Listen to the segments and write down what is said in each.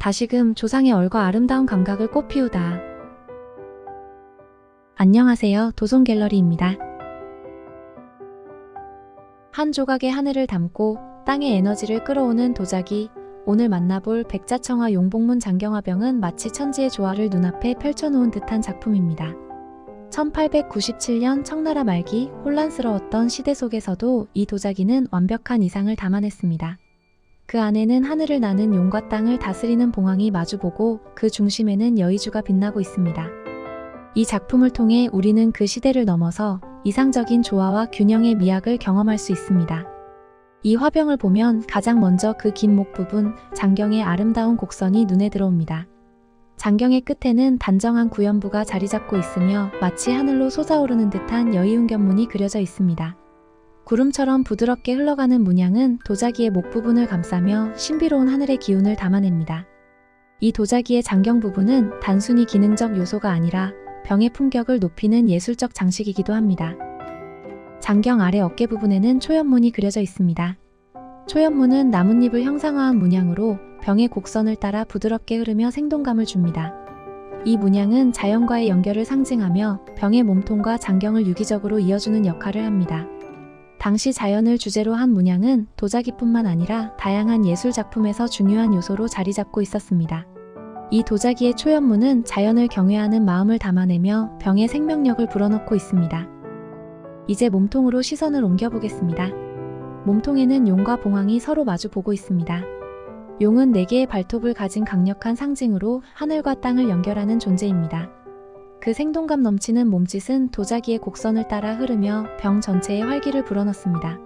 다시금 조상의 얼과 아름다운 감각을 꽃피우다. 안녕하세요. 도송 갤러리입니다. 한 조각의 하늘을 담고 땅의 에너지를 끌어오는 도자기. 오늘 만나볼 백자청화 용복문 장경화병은 마치 천지의 조화를 눈앞에 펼쳐놓은 듯한 작품입니다. 1897년 청나라 말기 혼란스러웠던 시대 속에서도 이 도자기는 완벽한 이상을 담아냈습니다. 그 안에는 하늘을 나는 용과 땅을 다스리는 봉황이 마주보고 그 중심에는 여의주가 빛나고 있습니다. 이 작품을 통해 우리는 그 시대를 넘어서 이상적인 조화와 균형의 미학을 경험할 수 있습니다. 이 화병을 보면 가장 먼저 그 긴 목 부분, 장경의 아름다운 곡선이 눈에 들어옵니다. 장경의 끝에는 단정한 구연부가 자리 잡고 있으며 마치 하늘로 솟아오르는 듯한 여의운 견문이 그려져 있습니다. 구름처럼 부드럽게 흘러가는 문양은 도자기의 목 부분을 감싸며 신비로운 하늘의 기운을 담아냅니다. 이 도자기의 장경 부분은 단순히 기능적 요소가 아니라 병의 품격을 높이는 예술적 장식이기도 합니다. 장경 아래 어깨 부분에는 초연문이 그려져 있습니다. 초연문은 나뭇잎을 형상화한 문양으로 병의 곡선을 따라 부드럽게 흐르며 생동감을 줍니다. 이 문양은 자연과의 연결을 상징하며 병의 몸통과 장경을 유기적으로 이어주는 역할을 합니다. 당시 자연을 주제로 한 문양은 도자기뿐만 아니라 다양한 예술 작품에서 중요한 요소로 자리 잡고 있었습니다. 이 도자기의 초연문은 자연을 경외하는 마음을 담아내며 병의 생명력을 불어넣고 있습니다. 이제 몸통으로 시선을 옮겨보겠습니다. 몸통에는 용과 봉황이 서로 마주 보고 있습니다. 용은 4개의 발톱을 가진 강력한 상징으로 하늘과 땅을 연결하는 존재입니다. 그 생동감 넘치는 몸짓은 도자기의 곡선을 따라 흐르며 병 전체에 활기를 불어넣습니다.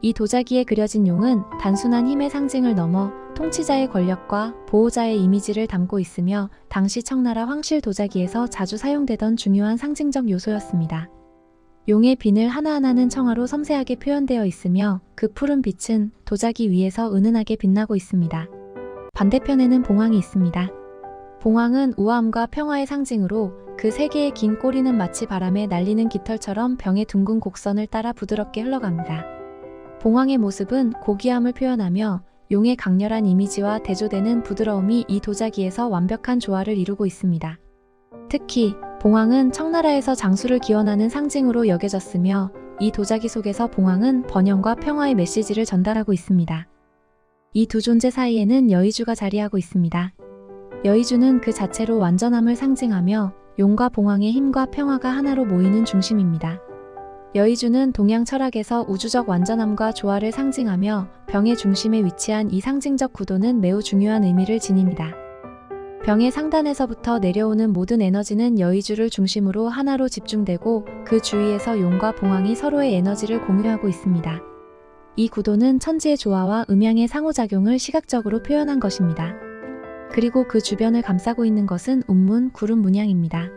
이 도자기에 그려진 용은 단순한 힘의 상징을 넘어 통치자의 권력과 보호자의 이미지를 담고 있으며 당시 청나라 황실 도자기에서 자주 사용되던 중요한 상징적 요소였습니다. 용의 비늘 하나하나는 청아로 섬세하게 표현되어 있으며 그 푸른 빛은 도자기 위에서 은은하게 빛나고 있습니다. 반대편에는 봉황이 있습니다. 봉황은 우아함과 평화의 상징으로 그 세 개의 긴 꼬리는 마치 바람에 날리는 깃털처럼 병의 둥근 곡선을 따라 부드럽게 흘러갑니다. 봉황의 모습은 고귀함을 표현하며 용의 강렬한 이미지와 대조되는 부드러움이 이 도자기에서 완벽한 조화를 이루고 있습니다. 특히 봉황은 청나라에서 장수를 기원하는 상징으로 여겨졌으며 이 도자기 속에서 봉황은 번영과 평화의 메시지를 전달하고 있습니다. 이 두 존재 사이에는 여의주가 자리하고 있습니다. 여의주는 그 자체로 완전함을 상징하며 용과 봉황의 힘과 평화가 하나로 모이는 중심입니다. 여의주는 동양 철학에서 우주적 완전함과 조화를 상징하며 병의 중심에 위치한 이 상징적 구도는 매우 중요한 의미를 지닙니다. 병의 상단에서부터 내려오는 모든 에너지는 여의주를 중심으로 하나로 집중되고 그 주위에서 용과 봉황이 서로의 에너지를 공유하고 있습니다. 이 구도는 천지의 조화와 음양의 상호작용을 시각적으로 표현한 것입니다. 그리고 그 주변을 감싸고 있는 것은 운문, 구름 문양입니다.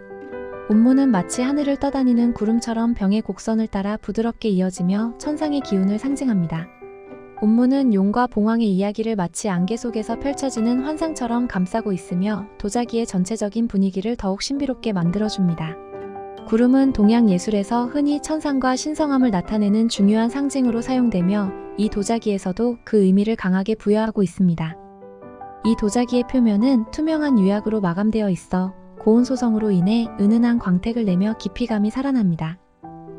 운문은 마치 하늘을 떠다니는 구름처럼 병의 곡선을 따라 부드럽게 이어지며 천상의 기운을 상징합니다. 운문은 용과 봉황의 이야기를 마치 안개 속에서 펼쳐지는 환상처럼 감싸고 있으며 도자기의 전체적인 분위기를 더욱 신비롭게 만들어줍니다. 구름은 동양 예술에서 흔히 천상과 신성함을 나타내는 중요한 상징으로 사용되며 이 도자기에서도 그 의미를 강하게 부여하고 있습니다. 이 도자기의 표면은 투명한 유약으로 마감되어 있어 고온 소성으로 인해 은은한 광택을 내며 깊이감이 살아납니다.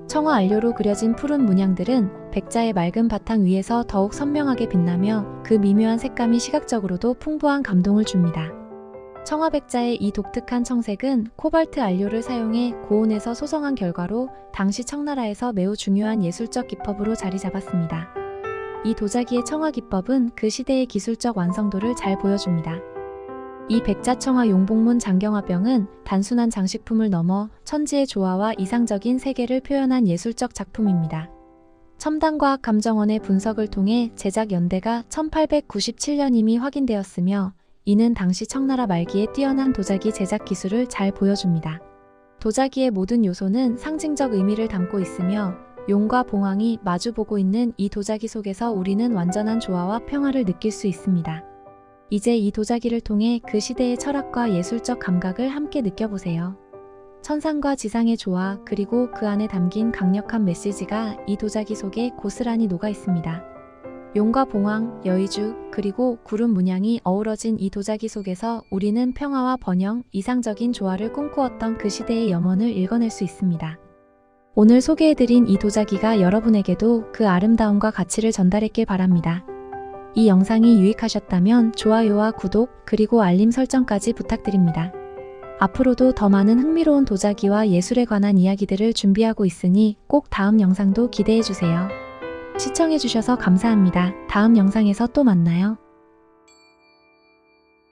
청화 안료로 그려진 푸른 문양들은 백자의 맑은 바탕 위에서 더욱 선명하게 빛나며 그 미묘한 색감이 시각적으로도 풍부한 감동을 줍니다. 청화백자의 이 독특한 청색은 코발트 안료를 사용해 고온에서 소성한 결과로 당시 청나라에서 매우 중요한 예술적 기법으로 자리 잡았습니다. 이 도자기의 청화 기법은 그 시대의 기술적 완성도를 잘 보여줍니다. 이 백자청화 용복문 장경화병은 단순한 장식품을 넘어 천지의 조화와 이상적인 세계를 표현한 예술적 작품입니다. 첨단과학 감정원의 분석을 통해 제작 연대가 1897년임이 확인되었으며 이는 당시 청나라 말기에 뛰어난 도자기 제작 기술을 잘 보여줍니다. 도자기의 모든 요소는 상징적 의미를 담고 있으며 용과 봉황이 마주보고 있는 이 도자기 속에서 우리는 완전한 조화와 평화를 느낄 수 있습니다. 이제 이 도자기를 통해 그 시대의 철학과 예술적 감각을 함께 느껴보세요. 천상과 지상의 조화 그리고 그 안에 담긴 강력한 메시지가 이 도자기 속에 고스란히 녹아 있습니다. 용과 봉황, 여의주, 그리고 구름 문양이 어우러진 이 도자기 속에서 우리는 평화와 번영, 이상적인 조화를 꿈꾸었던 그 시대의 염원을 읽어낼 수 있습니다. 오늘 소개해드린 이 도자기가 여러분에게도 그 아름다움과 가치를 전달했길 바랍니다. 이 영상이 유익하셨다면 좋아요와 구독, 그리고 알림 설정까지 부탁드립니다. 앞으로도 더 많은 흥미로운 도자기와 예술에 관한 이야기들을 준비하고 있으니 꼭 다음 영상도 기대해주세요. 시청해주셔서 감사합니다. 다음 영상에서 또 만나요.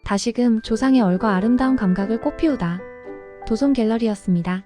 다시금 조상의 얼과 아름다운 감각을 꽃피우다. 도솜 갤러리였습니다.